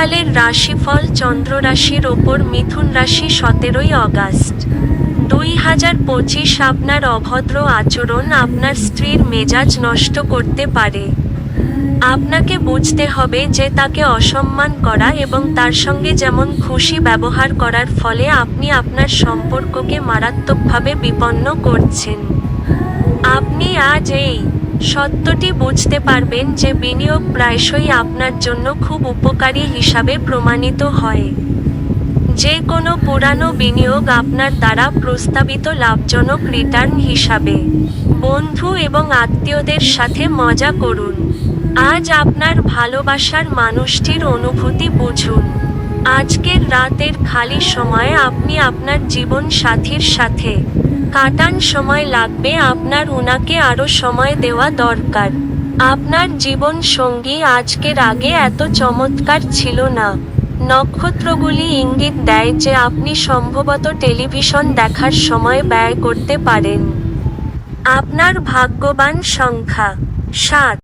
আগামীকালের রাশিফল চন্দ্র রাশির ওপর মিথুন রাশি সতেরোই অগাস্ট। দুই হাজার পঁচিশ আপনার অভদ্র আচরণ আপনার স্ত্রীর মেজাজ নষ্ট করতে পারে। আপনাকে বুঝতে হবে যে তাকে অসম্মান করা এবং তার সঙ্গে যেমন খুশি ব্যবহার করার ফলে আপনি আপনার সম্পর্ককে মারাত্মকভাবে বিপন্ন করছেন। আপনি আজ এই সত্যটি বুঝতে পারবেন যে বিনিয়োগ প্রায়শই আপনার জন্য খুব উপকারী হিসাবে প্রমাণিত হয়। যে কোনো পুরানো বিনিয়োগ আপনার দ্বারা প্রস্তাবিত লাভজনক রিটার্ন হিসাবে। বন্ধু এবং আত্মীয়দের সাথে মজা করুন। আজ আপনার ভালোবাসার মানুষটির অনুভূতি বুঝুন। আজকের রাতের খালি সময়ে আপনি আপনার জীবন সাথীর সাথে। কাটান সময় লাগবে, আপনার উনাকে আরও সময় দেওয়া দরকার। আপনার জীবন সঙ্গী আজকের আগে এত চমৎকার ছিল না। নক্ষত্রগুলি ইঙ্গিত দেয় যে আপনি সম্ভবত টেলিভিশন দেখার সময় ব্যয় করতে পারেন। আপনার ভাগ্যবান সংখ্যা, সাত।